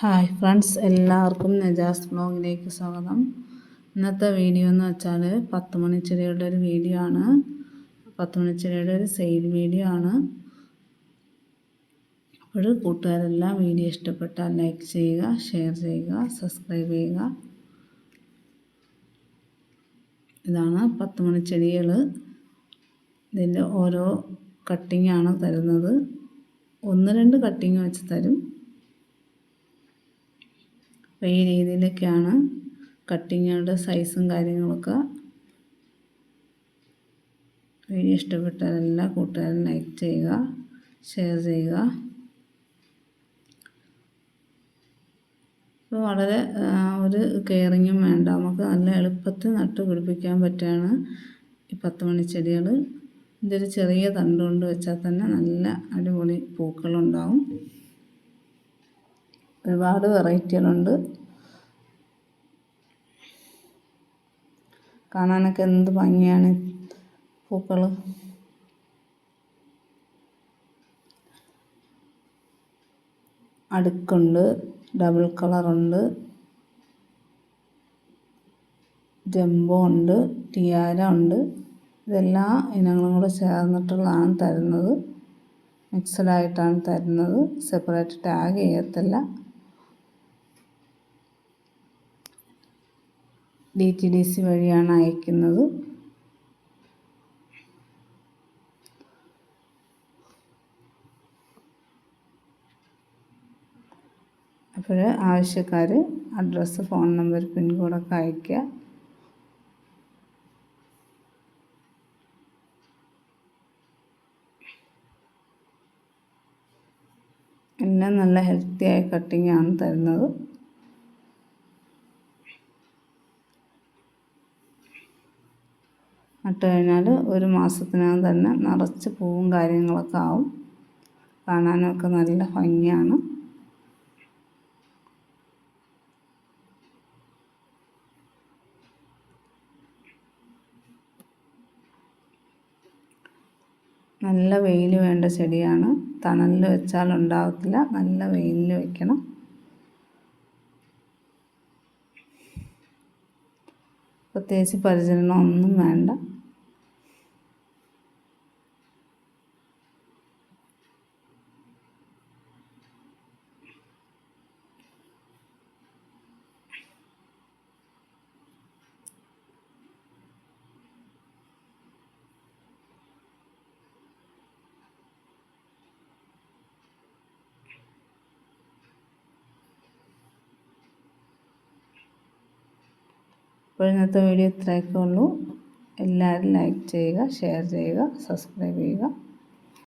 Hi friends എല്ലാവർക്കും നജാസ് ബ്ലോഗിലേക്ക് സ്വാഗതം. ഇന്നത്തെ വീഡിയോ എന്ന് വെച്ചാൽ പത്ത് മണിച്ചിരയുടെ ഒരു വീഡിയോ ആണ്. പത്ത് മണിച്ചിരയുടെ ഒരു സെയിൽ വീഡിയോ ആണ്. അപ്പോൾ കൂട്ടുകാരെല്ലാം വീഡിയോ ഇഷ്ടപ്പെട്ടാൽ ലൈക്ക് ചെയ്യുക ഷെയർ ചെയ്യുക സബ്സ്ക്രൈബ് ചെയ്യുക. ഇതാണ് പത്ത് മണിച്ചെടികൾ ഇതിന്റെ ഓരോ കട്ടിങ്ങാണ് തരുന്നത്. ഒന്ന് രണ്ട് കട്ടിങ് വെച്ച് തരും. അപ്പോൾ ഈ രീതിയിലൊക്കെയാണ് കട്ടിങ്ങുകളുടെ സൈസും കാര്യങ്ങളൊക്കെ വീഡിയോ ഇഷ്ടപ്പെട്ടാൽ കൂട്ടുകാരും ലൈക്ക് ചെയ്യുക ഷെയർ ചെയ്യുക. അപ്പോൾ വളരെ ഒരു കെയറിങ്ങും വേണ്ട. നമുക്ക് നല്ല എളുപ്പത്തിൽ നട്ട് പിടിപ്പിക്കാൻ പറ്റുകയാണ് ഈ പത്ത് മണിച്ചെടികൾ ഇതൊരു ചെറിയ തണ്ട് കൊണ്ട് വെച്ചാൽ തന്നെ നല്ല അടിപൊളി പൂക്കളുണ്ടാവും. ഒരുപാട് വെറൈറ്റികളുണ്ട്. കാണാനൊക്കെ എന്ത് ഭംഗിയാണ് പൂക്കൾ അടുക്കുണ്ട് ഡബിൾ കളറുണ്ട്. ജംബോ ഉണ്ട് ടിയാര ഉണ്ട്. ഇതെല്ലാ ഇനങ്ങളും കൂടെ ചേർന്നിട്ടുള്ളതാണ് തരുന്നത്. മിക്സഡായിട്ടാണ് തരുന്നത്. സെപ്പറേറ്റ് ടാഗ് ചെയ്യത്തില്ല. ഡി ടി ഡി സി വഴിയാണ് അയക്കുന്നത്. അപ്പോൾ ആവശ്യക്കാർ അഡ്രസ്സ് ഫോൺ നമ്പർ പിൻകോഡൊക്കെ അയയ്ക്കുക. എല്ലാം നല്ല ഹെൽത്തിയായ കട്ടിങ്ങാണ് തരുന്നത്. നട്ട് കഴിഞ്ഞാൽ ഒരു മാസത്തിനകം തന്നെ നിറച്ച് പൂവും കാര്യങ്ങളൊക്കെ ആവും. കാണാനൊക്കെ നല്ല ഭംഗിയാണ്. നല്ല വെയിൽ വേണ്ട ചെടിയാണ്. തണലിൽ വെച്ചാൽ ഉണ്ടാകത്തില്ല. നല്ല വെയിലിൽ വെക്കണം. പ്രത്യേകിച്ച് പരിചരണമൊന്നും വേണ്ട. അപ്പോൾ ഇന്നത്തെ വീഡിയോ ഇത്രയൊക്കെ ഉള്ളൂ. എല്ലാവരും ലൈക്ക് ചെയ്യുക ഷെയർ ചെയ്യുക സബ്സ്ക്രൈബ് ചെയ്യുക.